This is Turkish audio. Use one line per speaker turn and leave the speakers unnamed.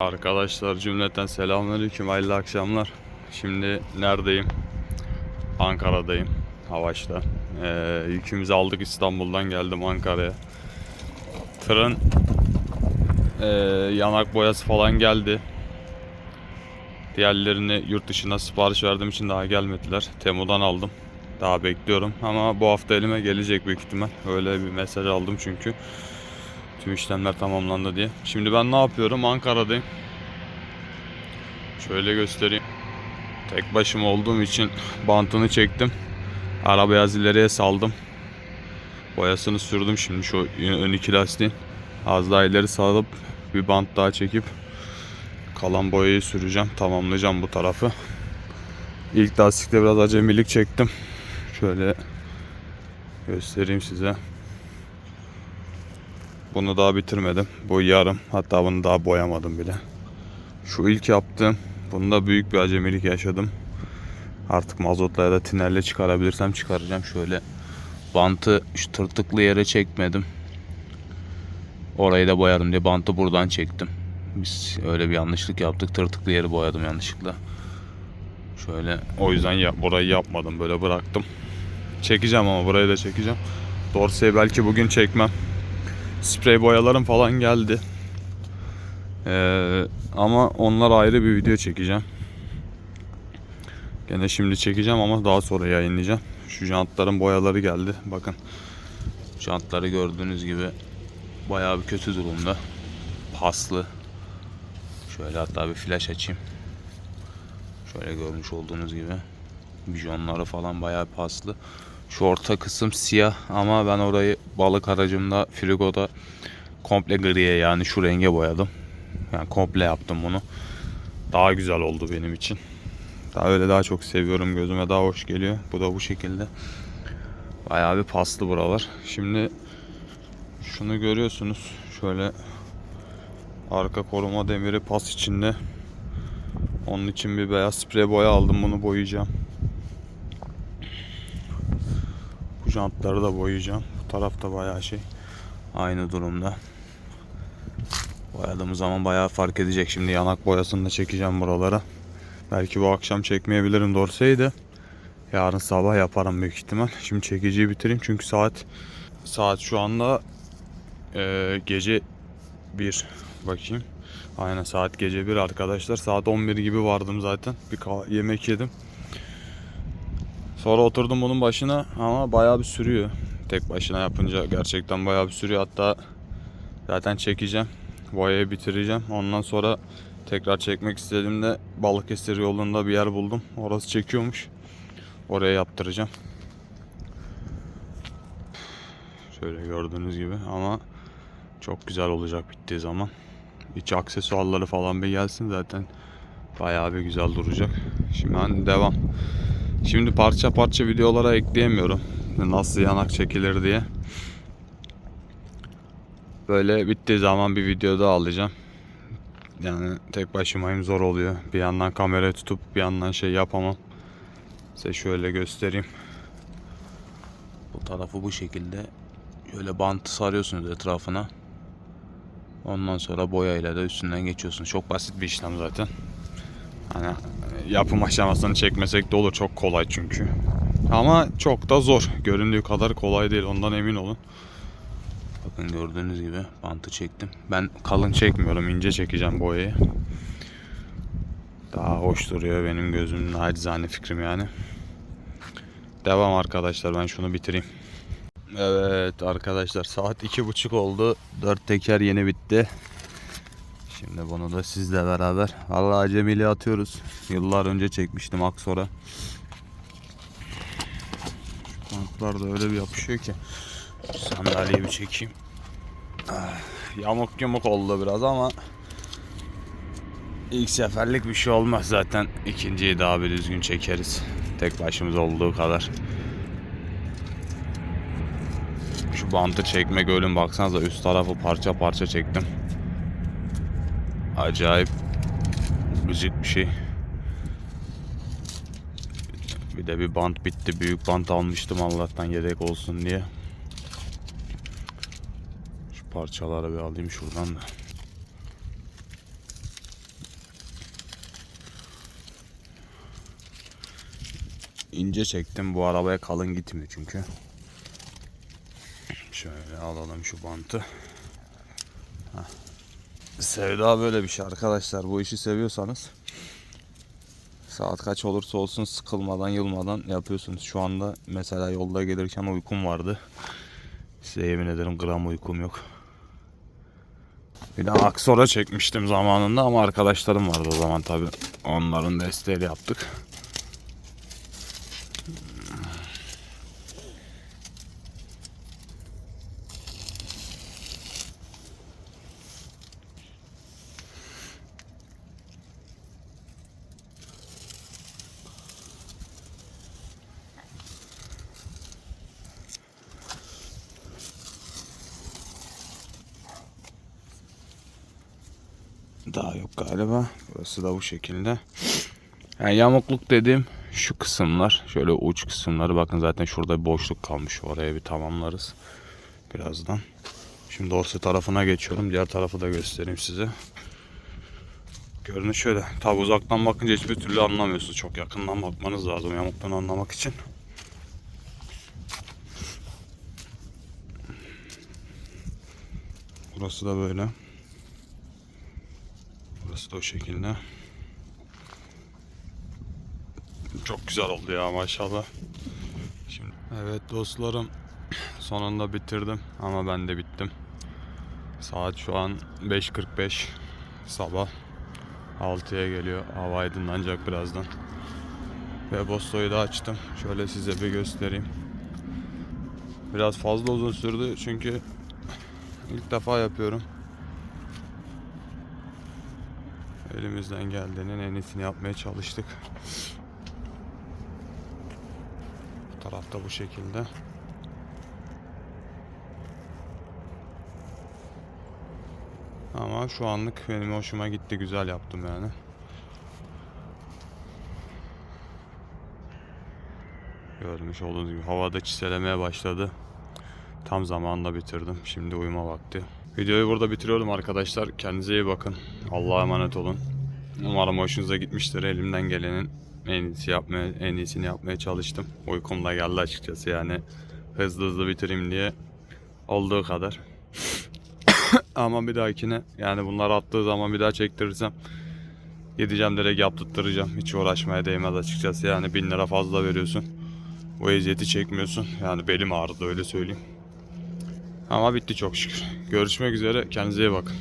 Arkadaşlar cümleten selamünaleyküm hayırlı akşamlar. Şimdi neredeyim? Ankara'dayım. Havaş'ta. Ee, yükümüzü aldık İstanbul'dan geldim Ankara'ya. Tırın ee, yanak boyası falan geldi. Diğerlerini yurt dışına sipariş verdiğim için daha gelmediler. Temu'dan aldım. Daha bekliyorum ama bu hafta elime gelecek büyük ihtimal. Öyle bir mesaj aldım çünkü. Tüm işlemler tamamlandı diye. Şimdi ben ne yapıyorum? Ankara'dayım. Şöyle göstereyim. Tek başıma olduğum için bantını çektim. Ara beyaz ileriye saldım. Boyasını sürdüm şimdi şu ön iki lastiğin. Az daha ileri salıp bir bant daha çekip kalan boyayı süreceğim. Tamamlayacağım bu tarafı. İlk lastikte biraz acemilik çektim. Şöyle göstereyim size. Bunu daha bitirmedim. Bu yarım. Hatta bunu daha boyamadım bile. Şu ilk yaptığım. Bunda büyük bir acemilik yaşadım. Artık mazotla ya da tinerle çıkarabilirsem çıkaracağım. Şöyle bantı şu tırtıklı yere çekmedim. Orayı da boyadım diye bantı buradan çektim. Biz öyle bir yanlışlık yaptık. Tırtıklı yeri boyadım yanlışlıkla. Şöyle o yüzden ya, burayı yapmadım. Böyle bıraktım. Çekeceğim ama burayı da çekeceğim. Dorseyi belki bugün çekmem. Sprey boyalarım falan geldi. Ee, ama onlar ayrı bir video çekeceğim. Gene şimdi çekeceğim ama daha sonra yayınlayacağım. Şu jantların boyaları geldi. Bakın. Jantları gördüğünüz gibi bayağı bir kötü durumda. Paslı. Şöyle hatta bir flash açayım. Şöyle görmüş olduğunuz gibi. Bijonları falan bayağı paslı. Şu orta kısım siyah ama ben orayı balık aracımda frigoda komple griye yani şu renge boyadım. Yani komple yaptım bunu. Daha güzel oldu benim için. Daha öyle daha çok seviyorum. Gözüme daha hoş geliyor. Bu da bu şekilde. Bayağı bir paslı buralar. Şimdi şunu görüyorsunuz. Şöyle arka koruma demiri pas içinde. Onun için bir beyaz sprey boya aldım. Bunu boyayacağım. Bu jantları da boyayacağım. Bu tarafta bayağı şey aynı durumda. Boyadığımız zaman bayağı fark edecek. Şimdi yanak boyasını da çekeceğim buralara. Belki bu akşam çekmeyebilirim Dorse'yi de. Yarın sabah yaparım büyük ihtimal. Şimdi çekiciyi bitireyim çünkü saat saat şu anda e, gece 1 bakayım. Aynen saat gece 1 arkadaşlar. Saat 11 gibi vardım zaten. Bir yemek yedim. Sonra oturdum bunun başına ama bayağı bir sürüyor. Tek başına yapınca gerçekten bayağı bir sürüyor. Hatta zaten çekeceğim. Boyayı bitireceğim. Ondan sonra tekrar çekmek istediğimde Balıkesir yolunda bir yer buldum. Orası çekiyormuş. Oraya yaptıracağım. Şöyle gördüğünüz gibi ama çok güzel olacak bittiği zaman. İç aksesuarları falan bir gelsin zaten bayağı bir güzel duracak. Şimdi hani devam. Şimdi parça parça videolara ekleyemiyorum. Nasıl yanak çekilir diye. Böyle bittiği zaman bir video daha alacağım. Yani tek başımayım zor oluyor. Bir yandan kamerayı tutup bir yandan şey yapamam. Size şöyle göstereyim. Bu tarafı bu şekilde şöyle bantı sarıyorsunuz etrafına. Ondan sonra boyayla da üstünden geçiyorsunuz. Çok basit bir işlem zaten. Hani yapım aşamasını çekmesek de olur. Çok kolay çünkü. Ama çok da zor. Göründüğü kadar kolay değil. Ondan emin olun. Bakın gördüğünüz gibi bantı çektim. Ben kalın çekmiyorum. ince çekeceğim boyayı. Daha hoş duruyor benim gözümün acizane fikrim yani. Devam arkadaşlar ben şunu bitireyim. Evet arkadaşlar saat iki buçuk oldu. Dört teker yeni bitti. Şimdi bunu da sizle beraber. Vallahi acemili atıyoruz. Yıllar önce çekmiştim Aksor'a. Şu da öyle bir yapışıyor ki. Sandalyeyi bir çekeyim. Ah, Yamuk yumuk oldu biraz ama ilk seferlik bir şey olmaz zaten. İkinciyi daha bir düzgün çekeriz. Tek başımız olduğu kadar. Şu bantı çekmek ölüm baksanıza üst tarafı parça parça çektim. Acayip gıcık bir şey. Bir de bir bant bitti. Büyük bant almıştım Allah'tan yedek olsun diye. Şu parçaları bir alayım şuradan da. ince çektim. Bu arabaya kalın gitmiyor çünkü. Şöyle alalım şu bantı. Heh. Sevda böyle bir şey arkadaşlar. Bu işi seviyorsanız saat kaç olursa olsun sıkılmadan yılmadan yapıyorsunuz. Şu anda mesela yolda gelirken uykum vardı. Size yemin ederim gram uykum yok. Bir de Aksora çekmiştim zamanında ama arkadaşlarım vardı o zaman tabi. Onların desteğiyle yaptık. Daha yok galiba. Burası da bu şekilde. Yani yamukluk dediğim şu kısımlar. Şöyle uç kısımları. Bakın zaten şurada bir boşluk kalmış. Oraya bir tamamlarız. Birazdan. Şimdi dorsi tarafına geçiyorum. Diğer tarafı da göstereyim size. Görünüş şöyle. Tabi uzaktan bakınca hiçbir türlü anlamıyorsunuz. Çok yakından bakmanız lazım yamuktan anlamak için. Burası da böyle. Burası da o şekilde. Çok güzel oldu ya maşallah. Şimdi evet dostlarım sonunda bitirdim ama ben de bittim. Saat şu an 5.45 sabah 6'ya geliyor. Hava aydınlanacak birazdan. Ve Bosto'yu da açtım. Şöyle size bir göstereyim. Biraz fazla uzun sürdü çünkü ilk defa yapıyorum. Elimizden geldiğinin en iyisini yapmaya çalıştık. Bu tarafta bu şekilde. Ama şu anlık benim hoşuma gitti. Güzel yaptım yani. Görmüş olduğunuz gibi havada çiselemeye başladı. Tam zamanında bitirdim. Şimdi uyuma vakti. Videoyu burada bitiriyorum arkadaşlar. Kendinize iyi bakın. Allah'a emanet olun. Umarım hoşunuza gitmiştir. Elimden gelenin en iyisi yapmaya, en iyisini yapmaya çalıştım. Uykum da geldi açıkçası yani hızlı hızlı bitireyim diye olduğu kadar. Ama bir dahakine yani bunlar attığı zaman bir daha çektirirsem gideceğim direkt yaptırtıracağım. Hiç uğraşmaya değmez açıkçası. Yani bin lira fazla veriyorsun. Bu eziyeti çekmiyorsun. Yani belim ağrıdı öyle söyleyeyim. Ama bitti çok şükür. Görüşmek üzere. Kendinize iyi bakın.